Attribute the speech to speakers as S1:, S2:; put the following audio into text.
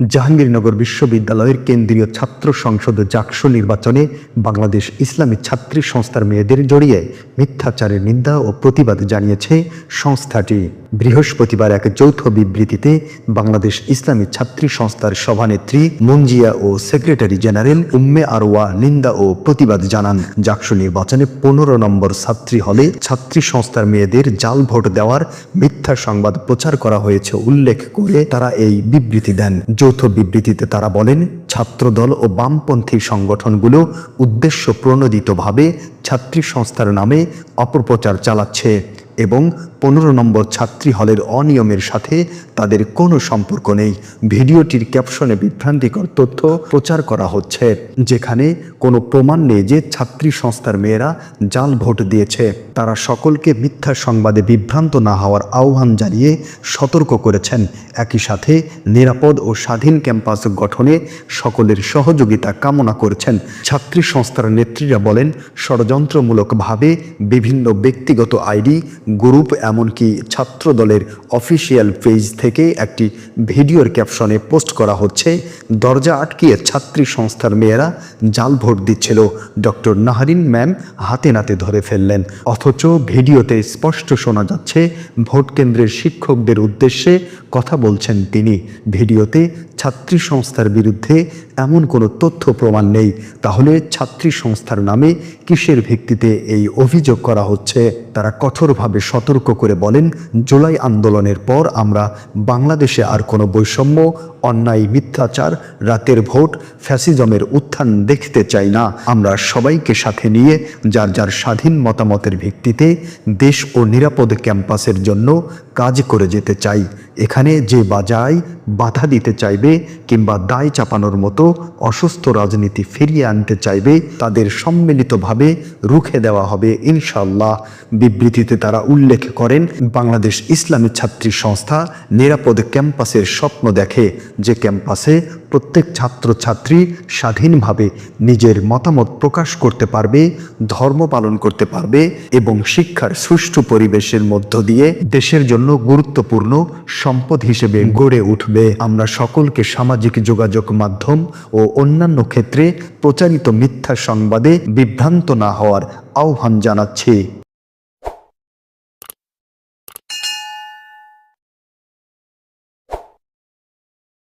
S1: জাহাঙ্গীরনগর বিশ্ববিদ্যালয়ের কেন্দ্রীয় ছাত্র সংসদ জাকসু নির্বাচনে বাংলাদেশ ইসলামী ছাত্রী সংস্থার মেয়েদের জড়িয়ে মিথ্যাচারের নিন্দা ও প্রতিবাদ জানিয়েছে সংস্থাটি। বৃহস্পতিবার এক যৌথ বিবৃতিতে বাংলাদেশ ইসলামী ছাত্রী সংস্থার সভানেত্রী মুঞ্জিয়া ও সেক্রেটারি জেনারেল উম্মে আরওয়া নিন্দা ও প্রতিবাদ জানান। জাকসু নির্বাচনে পনেরো নম্বর ছাত্রী হলে ছাত্রী সংস্থার মেয়েদের জাল ভোট দেওয়ার মিথ্যা সংবাদ প্রচার করা হয়েছে উল্লেখ করে তারা এই বিবৃতি দেন। যৌথ বিবৃতিতে তারা বলেন, ছাত্রদল ও বামপন্থী সংগঠনগুলো উদ্দেশ্য প্রণোদিতভাবে ছাত্রী সংস্থার নামে অপপ্রচার চালাচ্ছে। এবং পনেরো নম্বর ছাত্রী হলের অনিয়মের সাথে তাদের কোনো সম্পর্ক নেই। ভিডিওটির ক্যাপশনে বিভ্রান্তিকর তথ্য প্রচার করা হচ্ছে, যেখানে কোনো প্রমাণ নেই যে ছাত্রী সংস্থার মেয়েরা জাল ভোট দিয়েছে। তারা সকলকে মিথ্যা সংবাদে বিভ্রান্ত না হওয়ার আহ্বান জানিয়ে সতর্ক করেছেন। একই সাথে নিরাপদ ও স্বাধীন ক্যাম্পাস গঠনে সকলের সহযোগিতা কামনা করেছেন। ছাত্রী সংস্থার নেত্রীরা বলেন, ষড়যন্ত্রমূলকভাবে বিভিন্ন ব্যক্তিগত আইডি গ্রুপ এমনকি ছাত্র দলের অফিসিয়াল পেজ থেকে একটি ভিডিওর ক্যাপশনে পোস্ট করা হচ্ছে, দরজা আটকিয়ে ছাত্রী সংস্থার মেয়েরা জাল ভোট দিচ্ছিল। ডক্টর নাহারিন ম্যাম হাতে নাতে ধরে ফেললেন। অথচ ভিডিওতে স্পষ্ট শোনা যাচ্ছে, ভোট কেন্দ্রের শিক্ষকদের উদ্দেশ্যে কথা বলছেন তিনি। ভিডিওতে ছাত্রী সংস্থার বিরুদ্ধে এমন কোনো তথ্য প্রমাণ নেই। তাহলে ছাত্রী সংস্থার নামে কিসের ভিত্তিতে এই অভিযোগ করা হচ্ছে? তারা কঠোরভাবে সতর্ক করে বলেন, জুলাই আন্দোলনের পর আমরা বাংলাদেশে আর কোনো বৈষম্য, অন্যায়, মিথ্যাচার, রাতের ভোট, ফ্যাসিজমের উত্থান দেখতে চাই না। আমরা সবাইকে সাথে নিয়ে যার যার স্বাধীন মতামতের ভিত্তিতে দেশ ও নিরাপদ ক্যাম্পাসের জন্য কাজ করে যেতে চাই। এখানে যে বাজায় বাধা দিতে চাইবে কিংবা দায় চাপানোর মতো অসুস্থ রাজনীতি ফিরিয়ে আনতে চাইবে, তাদের সম্মিলিতভাবে রুখে দেওয়া হবে ইনশাল্লাহ বিবৃতিতে তারা উল্লেখ করেন, বাংলাদেশ ইসলামী ছাত্রী সংস্থা নিরাপদ ক্যাম্পাসের স্বপ্ন দেখে যে ক্যাম্পাসে প্রত্যেক ছাত্রছাত্রী স্বাধীনভাবে নিজের মতামত প্রকাশ করতে পারবে, ধর্ম পালন করতে পারবে এবং শিক্ষার সুষ্ঠু পরিবেশের মধ্য দিয়ে দেশের জন্য গুরুত্বপূর্ণ সম্পদ হিসেবে গড়ে উঠবে। আমরা সকলকে সামাজিক যোগাযোগ মাধ্যম ও অন্যান্য ক্ষেত্রে প্রচারিত মিথ্যা সংবাদে বিভ্রান্ত না হওয়ার আহ্বান জানাচ্ছি।